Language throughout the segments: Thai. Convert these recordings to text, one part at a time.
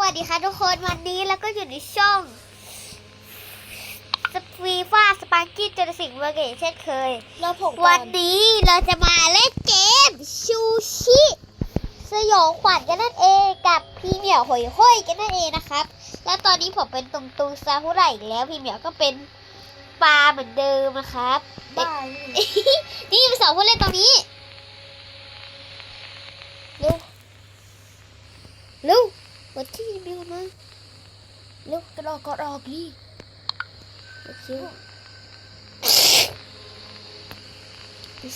วัสดีค่ะทุกคนวันนี้เราก็อยู่ในช่องสฟีฟ้าสปาร์กี้เจอสิ่งเวอร์เกตเช่นเคย เราผมวันนี้เราจะมาเล่นเกม ชูชิ สยองขวัญกันนั่นเองกับพี่เหมียวหอยห้อยกันนั่นเองนะครับ แล้วตอนนี้ผมเป็นตุงตุงซาฮุไรอีกแล้วพี่เหมียวก็เป็นปลาเหมือนเดิมนะครับบ้านี่มีสองผู้เล่นตรงนี้เร็วเร็ววัดที่มีคนมาเร็วกระดอกกระดอกดิโอเค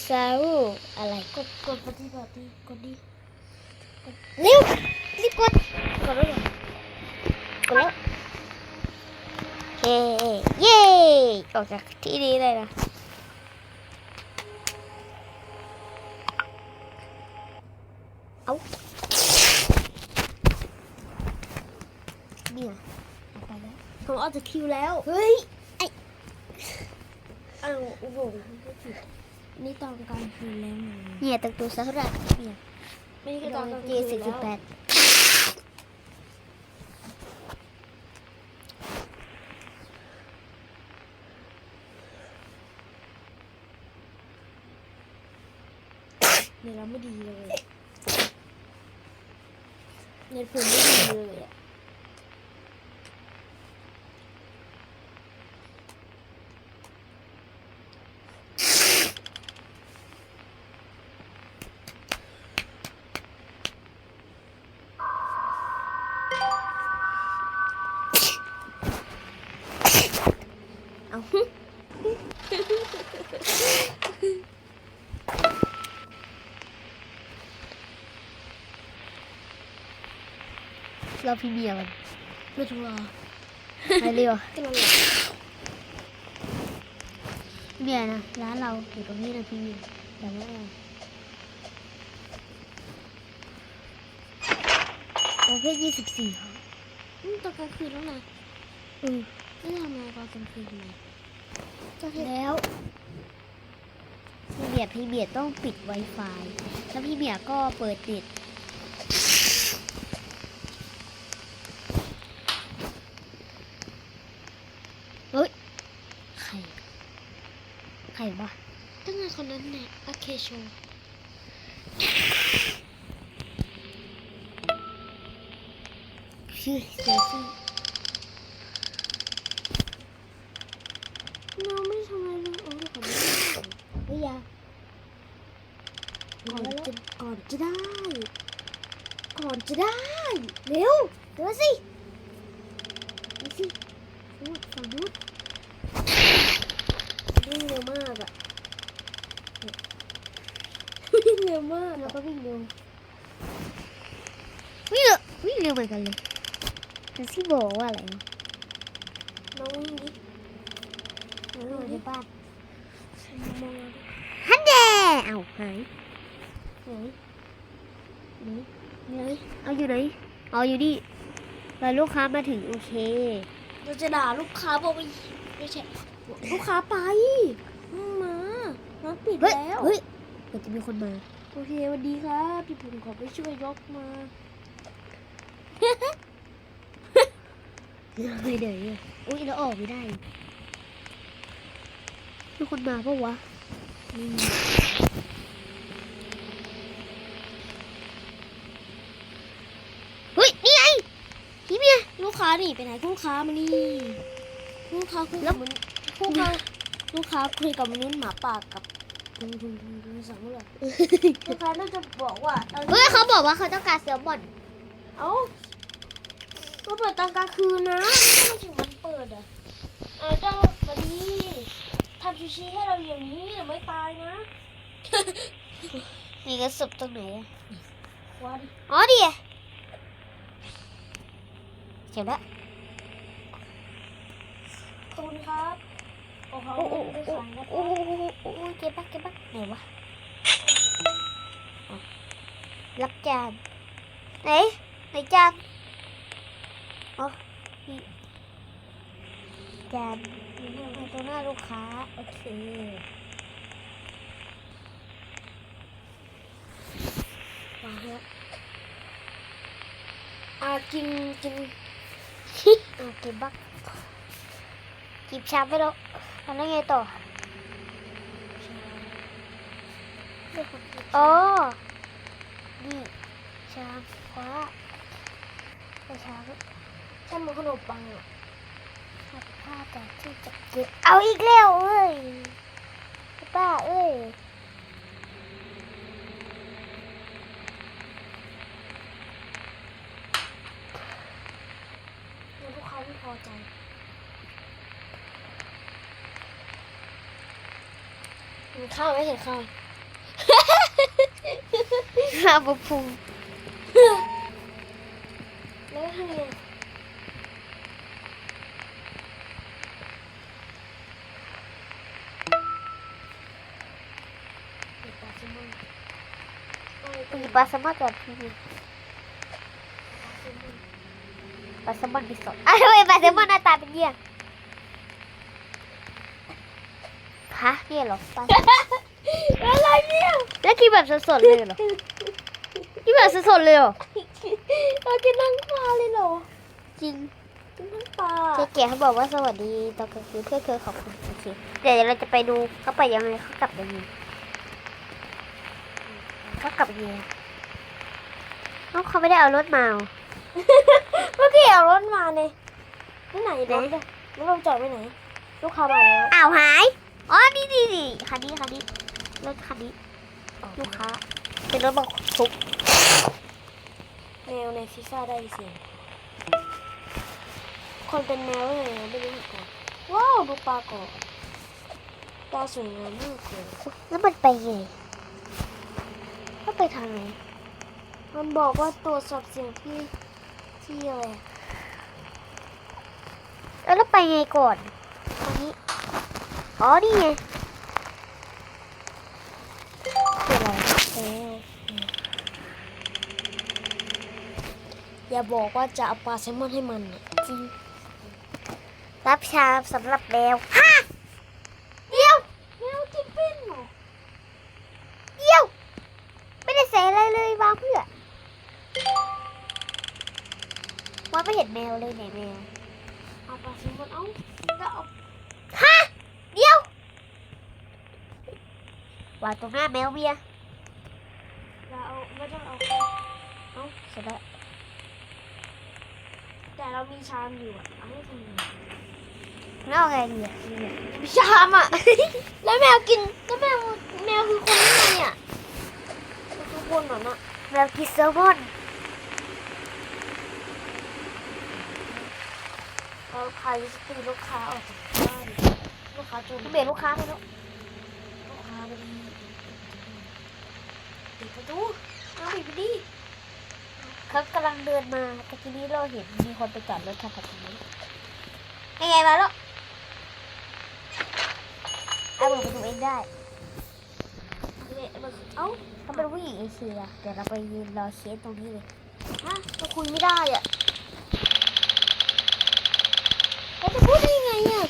ซารูอะไรกดกดปฏิบัติกดดิเร็วรีบกดกดแล้วเหรอกดแล้วเย้เย้ออกจากที่นี้เลยนะเอา เนี่ยเอาไปแล้วผมออกจากคิวแล้ว เฮ้ยอ้าวโอ้โหไม่ผิดนี่ตอนกลางคืนแล้วนะเนี่ยตังตัวสักระเนี่ยไม่ใช่ตอนกลางเจคืนสิบแล้วแปดเนี่ยเราไม่ดีเลยเนี่ยผมไม่ดีเลยอะ เอาเราพี่เบียร์มันไม่ถูกหรอไปเร็วก็นั่นแหละเบียร์นะร้านเราอยู่ตรงนี้นะพี่เบียร์แต่ว่าประเภทยี่สิบสี่อืมตอนกลางคืนแล้วนะอือไม่ทำอะไรตอนกลางคืนทำไม แล้วพี่เบียร์พี่เบียร์ต้องปิด Wi-Fi แล้วพี่เบียร์ก็เปิดเน็ตเฮ้ยใครใครวะตั้งแต่คนนั้นเนี่ยโอเคโชว์ชื่อเซซี่ เราไม่ทำอะไรเลยโอ้ยขอโทษ เฮ้ยอยา ก่อนจะ ก่อนจะได้ ก่อนจะได้ เร็วเดี๋ยวสิดูสิโอ้ยฝั่งนู้นวิ่งเร็วมากอะวิ่งเร็วมากแล้วอะก็วิ่งเร็ววิ่งเร็ววิ่งเร็วเหมือนกันเลยแต่ที่บอกว่าอะไรวะน้องวิ่งดิน้องอยู่วิ่งในดิบ้านมองดิฮันเดเอาหาย ไหนไหนไหนเอาอยู่ไหนเอาอยู่นี่แล้วลูกค้ามาถึงโอเคเราจะด่าลูกค้าบอกไม่ไม่ใช่ลูกค้าไปอืมมาน้องปิดเฮ้ยแล้วเฮ้ยเดี๋ยวจะมีคนมา โอเคสวัสดีครับพี่ผมขอไปช่วยยกมาเดี๋ยวเดี๋ยวอุ้ยเราออกไม่ได้มีคนมาปะวะอืมเฮ้ยนี่ไงพี่เมีย ลูก ค้าหนีไปไหนลูกค้ามานี่ลูกค้าคุยกับมนุษย์ลูกค้าลูกค้าคุยกับมนุษย์หมาป่ากับทุงทุงทุงทุงสั่งเมื่อไหร่ลูกค้าน่าจะบอกว่าเอาเฮ้ยเขาบอกว่าเขาต้องการแซลมอนเอ้าก็เปิดตอนกลางคืนนะไม่ถึงมันเปิดอะเออเจ้าวันนี้ทำชูชีให้เราอย่างนี้เดี๋ยวไม่ตายนะมีกระสุนตรงไหนอะวันอ๋อดิ เก็บละขอบคุณครับโอ้โหโอ้โหไปโอ้ขายแล้วโหโอ้โหเก็บบักเก็บบักไหนวะอ๋อรับจานไหนไหนจานอ๋อนี่จานในตรงหน้าลูกค้า โอเควางแล้วอะอะกินกิน อะกินบ้างกินชาไปแล้วแล้วไงต่ออ๋อนี่ชามคว้าไปชามถ้ามันขนมปังอะผ้าแต่ที่จะเกินเอาอีกแล้วเอ้ยป้าเอ้ย แล้วลูกค้าไม่พอใจเห็น ข้าวไหมเห็นข้าวข้าวบะพุงแล้วทำไงเด็กปลาแซลมอนเอาไปปีปลาแซลมอนกับพี่ปลาแซลมอนมีสดอ้าวทำไมปลาแซลมอนหน้าตาเป็นเยี่ยงฮะ เนี่ยเหรอปลาอะไรเนี่ยแล้วกินแบบสดๆเลยเหรอกินแบบสดๆเลยเหรอเรากินทั้งปลาเลยเหรอจริงกินทั้งปลาเจ๊เก๋เขาบอกว่าสวัสดีตอนกลางคืนเพื่อนเคยขอบคุณโอเคเดี๋ยวเราจะไปดูเขาไปยังไงเขากลับยังไงเขากลับยังไงเอ้าเขาไม่ได้เอารถมาเหรอเมื่อกี้เอารถมาเนี่ยที่ไหนไหนรถอะแล้วเราจอดไว้ไหน ลูกค้ามาแล้วอ้าวหาย อ๋อนี่นี่นี่คันนี้คันนี้รถคันนี้ลูกค้า เป็นรถบรรทุกแมวในพิซซ่าได้เสียงคนเป็นแมวเลยนะไม่รู้เหมือนกันว้าวดูปลาก่อนปลาสวยงามมากเลยแล้วมันไปไงก็ไปทางไหนมันบอกว่าตรวจสอบเสียงที่ที่อะไรแล้วเราไปไงก่อนทางนี้ อ๋อ นี่ไงคืออะไรอย่าบอกว่าจะเอาปลาแซลมอนให้มันอะจริงรับชาสำหรับแมวฮะเดี๋ยวแมวกินปิ้นเหรอเดี๋ยว ไม่ได้ใส่อะไรเลยวางเพื่อว่าไม่เห็นแมวเลยไหนแมวเอาปลาแซลมอนเอาแล้วเอา ฮะ เดี๋ยว วางตรงหน้าแมวเบียร์แล้วเอาไม่ต้องเอาเอ้าเสร็จแล้วแต่เรามีชามอยู่อะเอาให้ทำไงแล้วเอาไงดีอะดีอะมีชามอะ แล้วแมวกินแล้วแมวแมวคือคนยังไงอะทุกคนเหรอน่ะแมวกินแซลมอนเราใครจะตีลูกค้าออกจากบ้านลูกค้าจนเบรลูกค้าไปแล้ว ลูกค้าไปดีปิดประตูเอาปิดไปดิ เขากำลังเดิ นมาตะกี้นี้เราเห็นมีคนไปจอดรถทางตรงนี้ยังไงมาล้วเอาเปิดประตูเองได้เอ้าเขาเป็นผู้หญิงเอเชียเดี๋ยวเราไปยืนรอเคสตรงนี้เลยฮะเราคุยไม่ได้อะเราจะพูดได้ยังไงอะ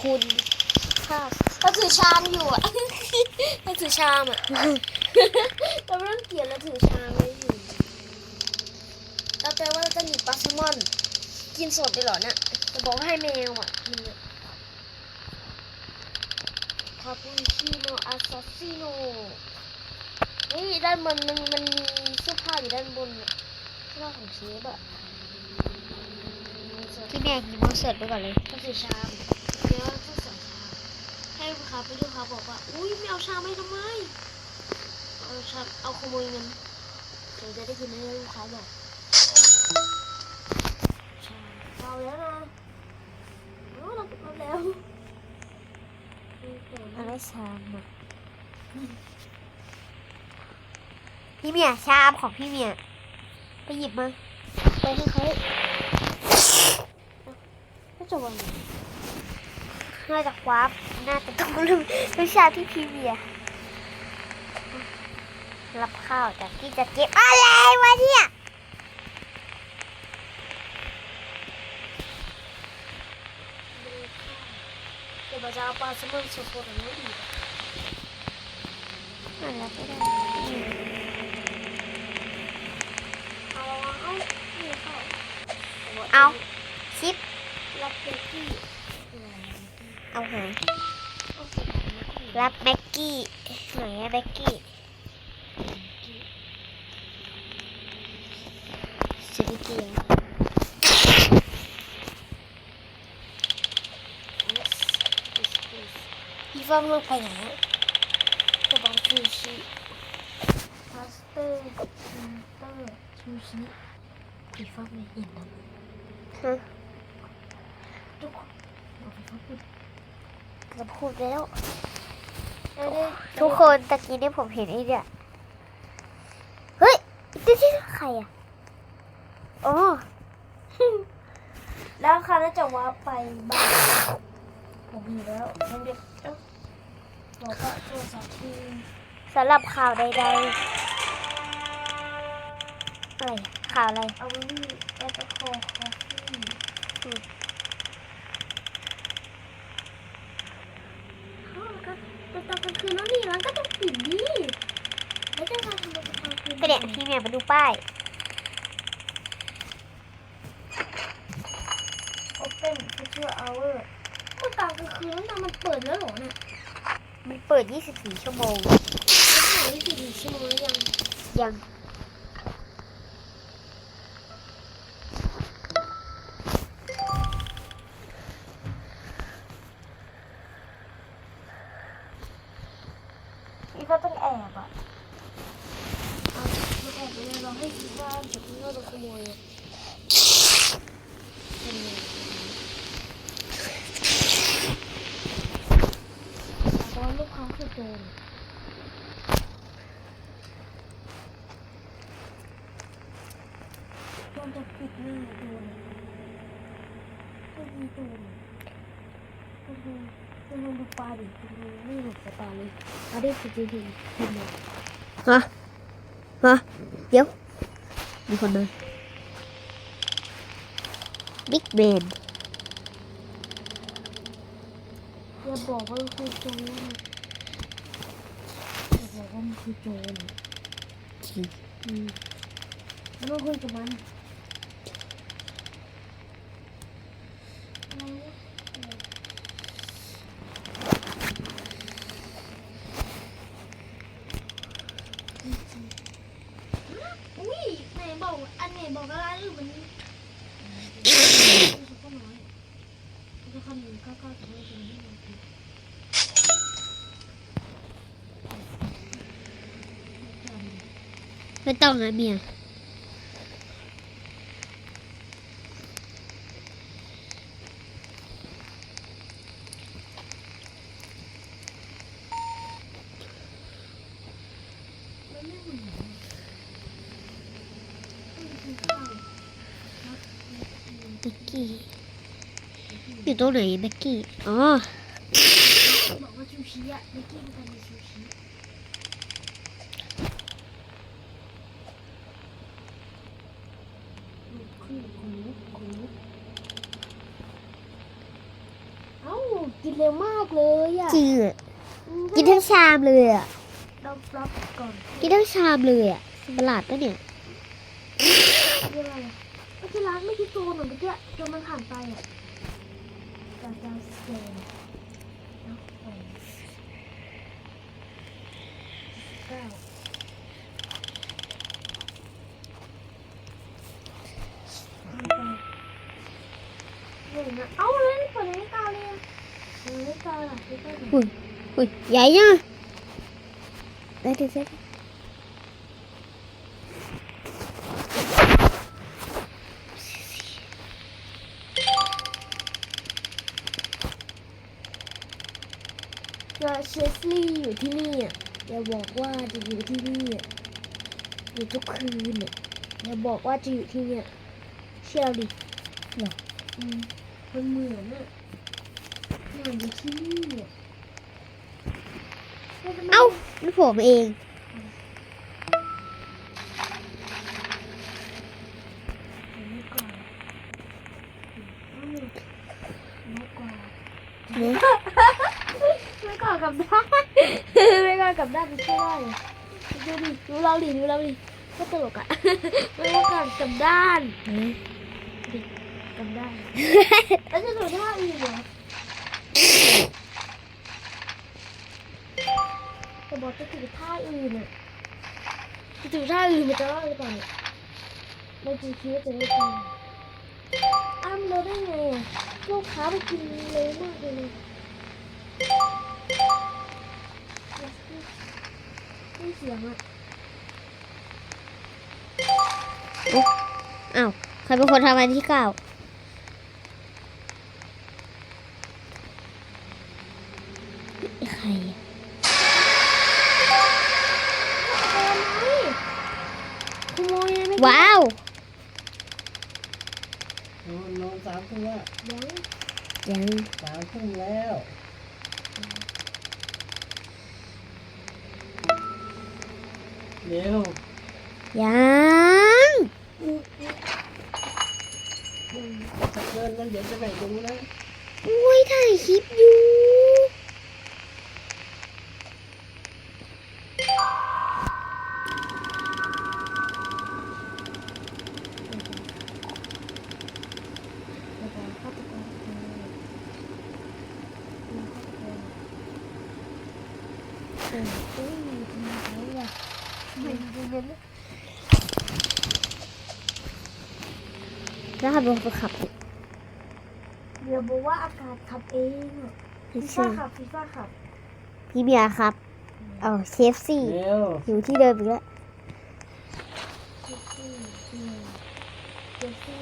คุณค่ะเราถือชามอยู่อะเราถือชามอะเราไม่ต้องเกลียดเราถือชามไว้อยู่เราแปลว่าเราจะหนี ปลาแซลมอน กินสดได้เหรอเนี่ยจะบอกว่าให้แมวอะกินเนี่ยคาปูชิโนอาซาซิโนนี่ด้านบนมันมันมีเสื้อผ้าอยู่ด้านบนเนี่ยเสื้อผ้าของเชฟอะพี่เนี่ยหยิบมือเสิร์ฟไปก่อนเลยต้องถือชามเดี๋ยวต้องใส่ชามให้ลูกค้าไปลูกค้าบอกว่า อุ้ยไม่เอาชามไม่ทำไมเอาชามเอาขโมยเงินเดี๋ยวจะได้คืนให้ลูกค้าบอกชามเอา แล้วนะเอาเราเอาแล้วอะไรชามอะพี่เมียชามของพี่เมียไปหยิบมาไปให้เขาก็จะวางน่าจะคว้าน่าจะต้องลืมวิชาที่พี่เมียรับข้าวจากที่จะเก็บอะไรวะเนี่ย เดี๋ยวเราจะเอาปลาแซลมอนสดๆแบบนี้อีก อะรับไม่ได้ เอาเอาเอานี่เข้า เอาชิป รับเบกกี้ เอาหาย โอเครับ รับแม็กกี้ไหนอะแม็กกี้ชิปเกีย อีฟ้ามันไปไหนอะกระบังซูชิพาสเตอร์ซินเตอร์ซูชิอีฟ้าไม่เห็นนะฮะทุกคนเอาไปฟ้าพูดจะพูดแล้วได้ได้ทุกคนตะกี้นี่ผมเห็นไอ้เนี่ยเฮ้ยนี่ที่ใครอะอ๋อแล้วคราวนี้จะว่าไปบ้านผมมีแล้วมันเด็ก เอ้าบอกว่าโทรศัพท์ที่สำหรับข่าวใดๆอะไรข่าวอะไรเอาไว้ที่แอปเปิลคอคอฟฟี่อ้าวก็แต่ตอนกลางคืนแล้วนี่ร้านก็ต้องปิดดิแล้วจะมาทำไมตอนกลางคืนก็เนี่ยพี่เมียมาดูป้าย โอเปนฟิชเชอร์เอาเวอร์เมื่อตอนกลางคืนแล้วนะมันเปิดแล้วเหรอเนี่ย มันเปิด24ชั่วโมงมันเปิดยี่สิบสี่ชั่วโมงแล้วยังยัง นี่ก็ต้องแอบอะเอามาแอบไปเลยเราให้คิดว่าเดี๋ยวพี่ก็โดนขโมยอะตอนลูกค้าคือโจรโจรจะปิดหน้าโจรก็มีโจรก็คือจะลองดูปลาดิคุณดูไม่หลบสายตาเลยเอาได้สุดจริงๆคุณเนี่ย ฮะฮะเดี๋ยว มีคนมาบิ๊กแมนอย่าบอกว่ามันคือโจรอย่าบอกว่ามันคือโจรจริงอืมแล้วมาคุยกับมันอะไรวะ อุ้ยไหนบอกอันไหนบอกอะไรหรือมันก็น้อยก็คำหนึ่งก็ก็จะไป็นที่มันผิดไม่ต้องนะเมีย มันไม่เหมือนมันคือข้าว แบ็กกี้ อยู่ตรงไหนแบ็กกี้ อ๋อ บอกว่าชูชีอะไม่กินกันในชูชีลุกขึ้นขนลุกขนลุกเอ้ากินเร็วมากเลยอะจริงอะอืมกินทั้งชามเลยอะรับรับก่อนกินทั้งชามเลยอะประหลาดปะเนี่ยเรื่องอะไรอะไม่ใช่ร้านไม่ใช่โจรเหมือนเมื่อกี้โจรมันผ่านไปอะ จากดาวสเตนแล้วไปเก้า เห็นนะเอ้าเล่นเปิดนาฬิกาเลยอะเปิดนาฬิกาล่ะนาฬิกาไหน อุ้ยอุ้ยใหญ่ยังได้ดิได้ดิ ก็เชสลี่อยู่ ที่นี่อะอย่าบอกว่าจะอยู่ที่นี่อะอยู่ทุกคืนอะอย่าบอกว่าจะอยู่ที่เนี่ยเชื่อดิเหรออืมมันเหมือนอะเหมือนอยู่ที่นี่อะแล้วทำไมเอ้ามันโผมเอง เดี๋ยวไม่ก่อนอืมไม่ก่อน เนี่ย ไม่ก่อนกลับด้าน ไม่ก่อนก ลับด้านไม่ใช่ได้เหรอดูดิดูเราดิดูเราดิก็ตลกอะไม่ก่อนกลับด้านเฮ้ยจำได้แล้วจะถือท่าอื่นเหรอแต่บอกจะถือท่าอื่นอะจะถือท่าอื่นมันจะรอดหรือเปล่าเนี่ยไม่จริงคิดว่าจะได้กินอ้ำเราได้ไงอะลูกค้าไปกินเร็วมากเลย สียงอะอ้าวใครเป็นคนทำอันที่เก้าใครอะขโมยยังไม่ว้าวนอนนอนสามทุ่มแล้วยังยังสามทุ่มแล้ว เร็วยังถ้าเกินมันเดี๋ยวจะไปดูนะอุ้ยถ่ายคลิปอยู่ แล้วใครเป็นคนขับเนี่ยเดี๋ยวบอกว่าอากาศขับเองอะพี่ฟีเชื่ฟ่าอขับฟีฟ่าขับ พี่เบียร์ครับเอาเคฟซี่ เร็วอยู่ที่เดิมอีกแล้วเซ็กซี่อืมเซ็กซี่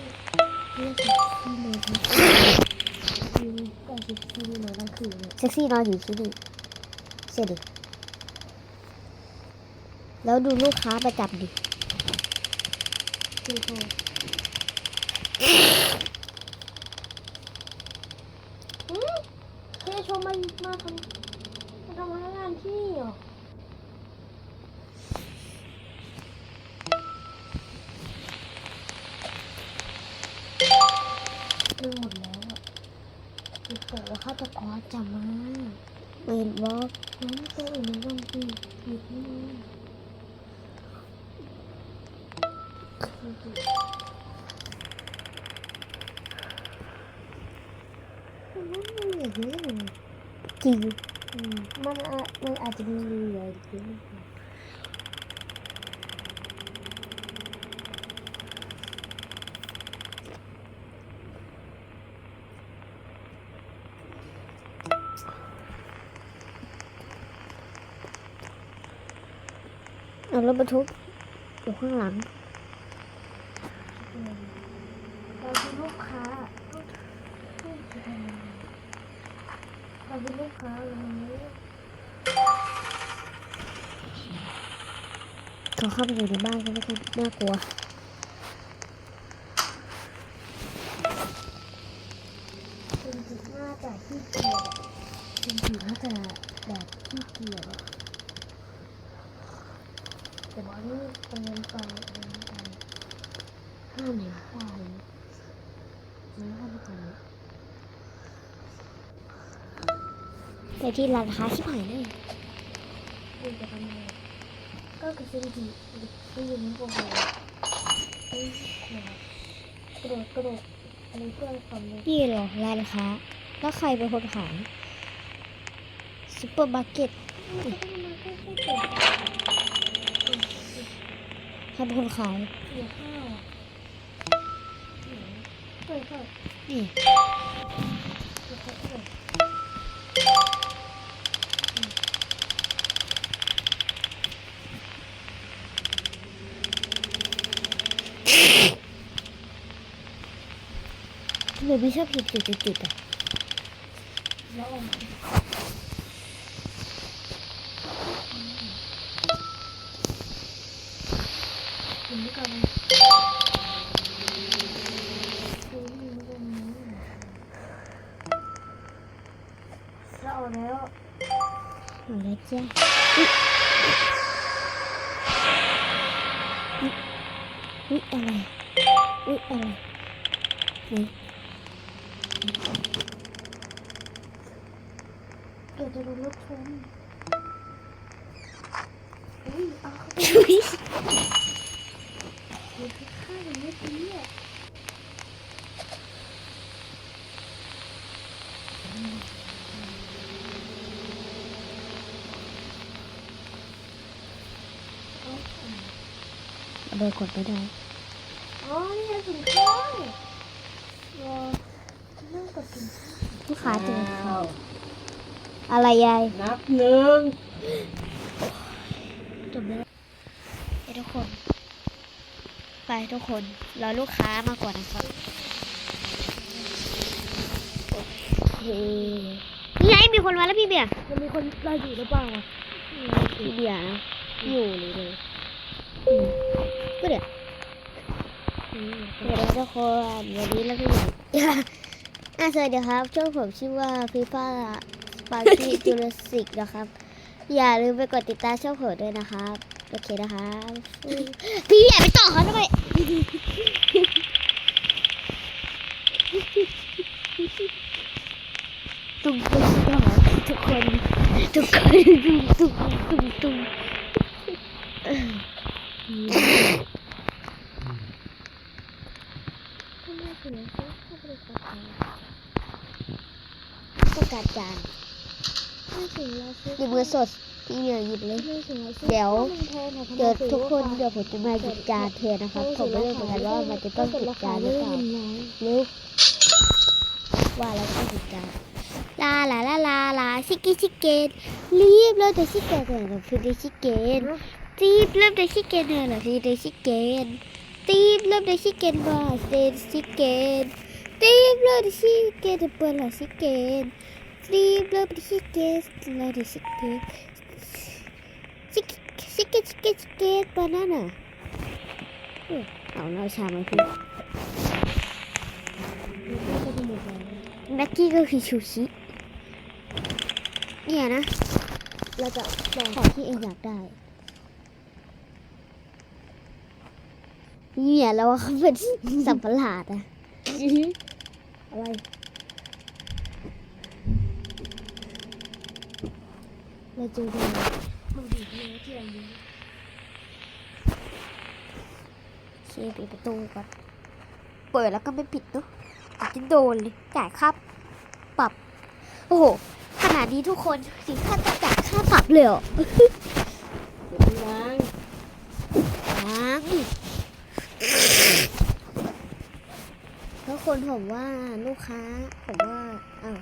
เรียกเซ็กซี่นอนทั้งคืนอืมก็เซ็กซี่นอนกลางคืนเนี่ยเซ็กซี่นอนอยู่ที่นี่เชื่อดิ แล้วดูลูกค้าประจำดิอืมเฮ้ยชมมามาทำมาทำพนักงานที่นี่เหรอเรื่องหมดแล้วอะคือบอกว่าฆาตกรจับมาเวนบล็อกงั้นตัวอื่นมันต้องตีหยุดนี่มันไม่มีอย่างนี้เลย จริงมมันอามันอาจจะมีเหลืออยู่เอารถบรรทุกอยู่ข้างหลัง เราเป็นลูกค้า เราเป็นลูกค้าเราเป็นลูกเขาเข้าไปอยู่ในบ้านก็ไม่ค่อยน่ากลัว เป็นจุดหน้าจากที่เกียจเป็นจุดหน้าจากแบบที่เกียจแต่บอกนี่เป็นเงินไปเป็นเงินไป ห้าหนึ่ง ไปนี่ห้าไปก่อน แต่ที่ร้านค้าชิบหายเลยดูจะทำไงก็คือเป็นดีไปยืนบนหัวไปกระโดดกระโดดอะไรเพื่อความเร็วนี่เหรอร้านค้าแล้วใครเป็นคนขายซุปเปอร์มาร์เก็ตใครเป็นคนขายเสียข้าวเคยเคยนี่ ทำไมไม่ชอบ เอาไปกดไปได้ อ๋อ นี่จะถึงข้าวรอนั่งกดถึงข้าวลูกค้าเจออะไรยาย นับหนึ่ง ทุกคนรอลูกค้ามาก่อนนะครับโอเคนี่ไงมีคนมาแล้วพี่เบียร์จะมีคนรออยู่หรือเปล่าพี่เบียร์นะอยู่เลยเลยอืมก็เดี๋ยวสวัสดีทุกคนวันนี้เราก็อยู่อะสวัสดีครับ ช่องผมชื่อว่าฟีฟ่าสปาร์กี้จูเลสิกนะครับ อย่าลืมไปกดติดตามช่องผมด้วยนะครับ โอเคนะครับอืมพี่อย่ไปต่อเขาทำไมตุ้มตุ้มต่อทุกคนทุกคนตุ้มตุ้มตุ้มตุ้มเออต้องการจานไม่ถึงเราซื้อหยิบเงินสด พี่เหนียวหยิบเลยไม่ถึงเราซื้อเดี๋ยวข้ามันแพงอะทำไมเดี๋ยวซื้อทุกคนราาเดี๋ยวผมจะมาหยิบจานแทนนะครับผมไม่รู้เหมือนกันว่ามันจะต้องหยิบจานหรือเปล่ารู้ว่าแล้วก็หยิบจานลาลาลาลาลาชิคกี้ชิคเกนรีบเริ่มแต่ชิคเกนเลยนะคือได้ชิคเกนรีบเริ่มแต่ชิคเกนเลยนะคือได้ชิคเกนรีบเริ่มแต่ชิคเกนว่าเซนชิคเกนรีบเริ่มแต่ชิคเกนเปิดละชิคเกนรีบเริ่มแต่ชิคเกนแล้วแต่ชิคเกนชิค ชิคเกชิคเกชิคเกบานาน่าเอาเราชามาพี่แม็กกี้ก็คือชูชิเนี่ยนะ เราจะแบ่งของที่เองอยากได้เนี่ยเราว่าเขาเป็นสัมปหลาดอะอะไรเราเจอกัน มันดีที่ที่เราอยู่โอเคปิดประตูก่อน เปิดแล้วก็ไม่ปิดเนาะอาจจะโดนเลยจ่ายค่าปรับ โอ้โห ขนาดนี้ทุกคนถึงขั้นต้องจ่ายค่าปรับเลยเหรอเดี๋ยวพี่ล้างยังแล้วคนผมว่าลูกค้า ผมว่าอ้าว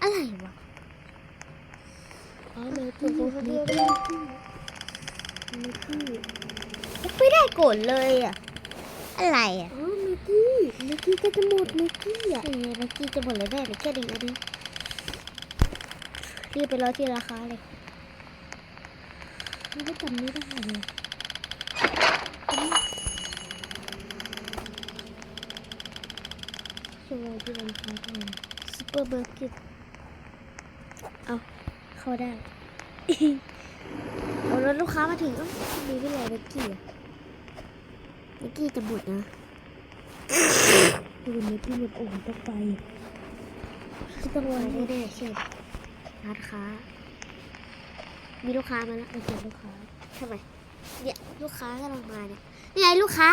อะไรวะอ๋อเลยถูถูกกคนเดีเดียยววเลเลย มิกกี้ไม่ได้โกรธเลยอะ อะไรอะ อ๋อมิกกี้มิกกี้ก็จะหมดมิกกี้อะเออเมื่อกี้จะหมดเลยแน่เลยแค่ดึงอันนี้รีบไปรอที่ราคาเลยไม่ได้จำไม่ได้เลยโชว์ที่เราใช้กันซูเปอร์มาร์เก็ตเอาเข้าได้ เอาแล้วลูกค้ามาถึงเอ้ามีไม่ไรเมื่อกี้อะเมื่อกี้จะหมดนะคือมิกกี้หมดโอ่งต้องไปที่ต้องไว้แน่เช่นร้านค้า มีลูกค้ามาแล้วมาเจอลูกค้าทำไมเนี่ยลูกค้ากำลังมาเนี่ยนี่ไงลูกค้า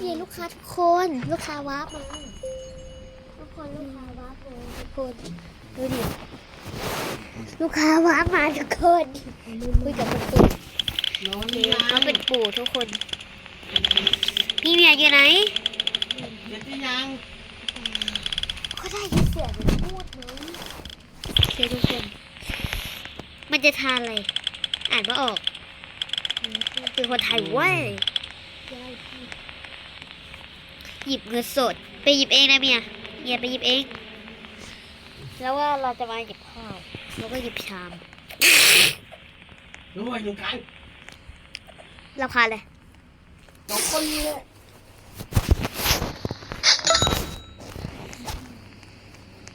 นี่ไงลูกค้าทุกคนลูกค้าวาร์ปมาทุกคนลูกค้าวาร์ปทุกคนดูดิ ลูกค้าวาร์ปมาทุกคนคุยกับคนปู่นอนนี่ล้าเขางเป็นปู่ทุกคนพี่เมียอยู่ไหนเสร็จหรือยังเขาได้ยินเสียงเหมือนพูดไหมโอเคทุกคน มันจะทานอะไร อ่านว่าออกเป็นคนไทยเว้ยได้ที่หยิบเงินสด ไปหยิบเองนะเมียเมียไปหยิบเอง แล้วว่าเราจะมาหยิบข้าว แล้วก็หยิบชามรู้ว่าอยู่กันราคาเลยสองคนนี้แหละ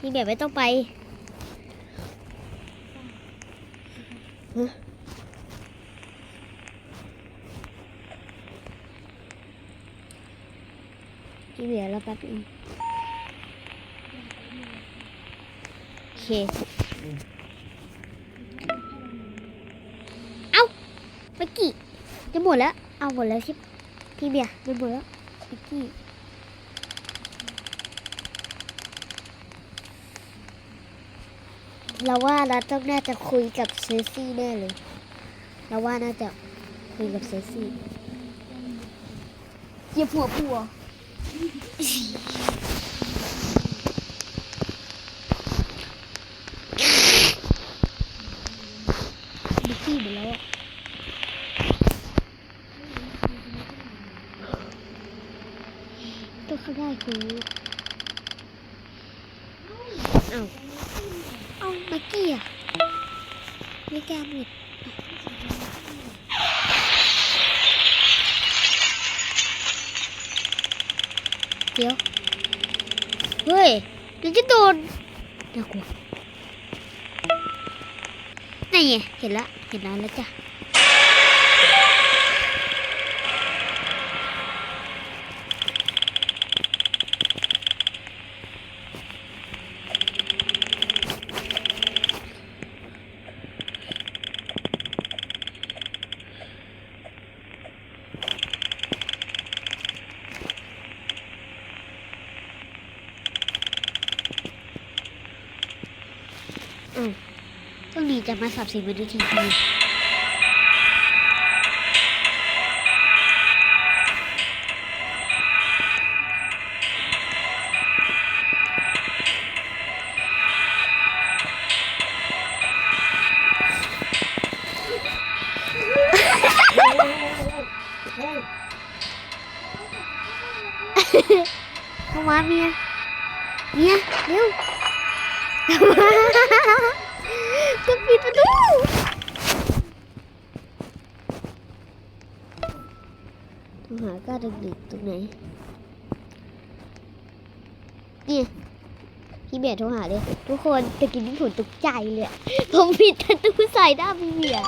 พี่เมียไม่ต้องไปฮะพี่เมียเราแป๊บนึงโอเค เอ้าเมื่อกี้จะ หมดแล้ว เอาหมดแล้วใช่ปพี่เบียร์ไม่หมดแล้วเมื่กี้เราว่าเราต้องน่าจะคุยกับเซซี่แน่เลย เราว่าน่าจะคุยกับเซซี่ยียบหัวผัว ดิขี้ไปแล้วอะก็ เขาได้คือเอาเอามากี้อะไม่กล้าหมดเดี๋ยว เฮ้ยเดี๋ยวจะโดนน่ากลัวนี่ไงเห็นละ เห็นแล้วแล้ว จ้ะอืมต้องดีจะมาสับสิบวินาที ตรงไหนนี่พี่เบียร์โทรหาเลย ทุกคนตะกินนี่ผมตกใจเลยผมผิดทันตูใส่หน้าพี่เบียร์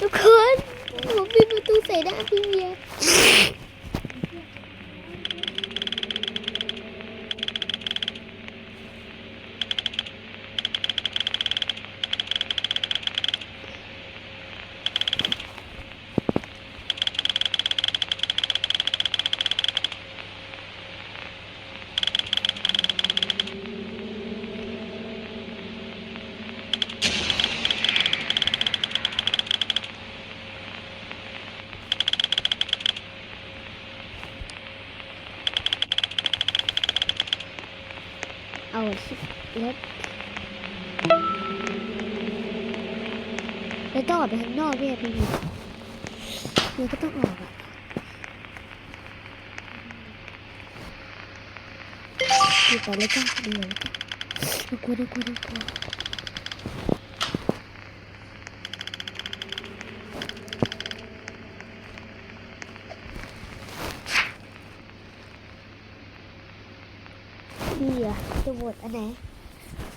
ทุกคนผมปิดประตูใส่หน้าพี่เบียร์ เอาสิแล้วแล้วต้องออกไปข้างนอกด้วยอะ พี่มันก็ต้องออกอะอยู่ต่อเลยจ้าเดี๋ยวน่ากลัวน่ากลัวน่ากลัวพี่อะจะโหวตอันไหน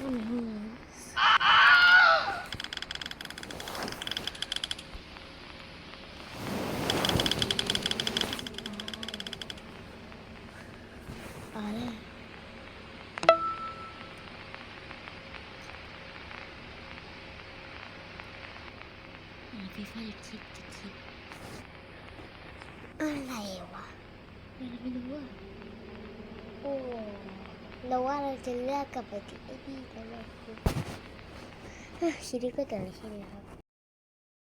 อือหือเอาเลยพี่ฟ้าจะคิดจะคิดอะไรวะไม่รู้อะ โอ้เราว่า เราจะเลือก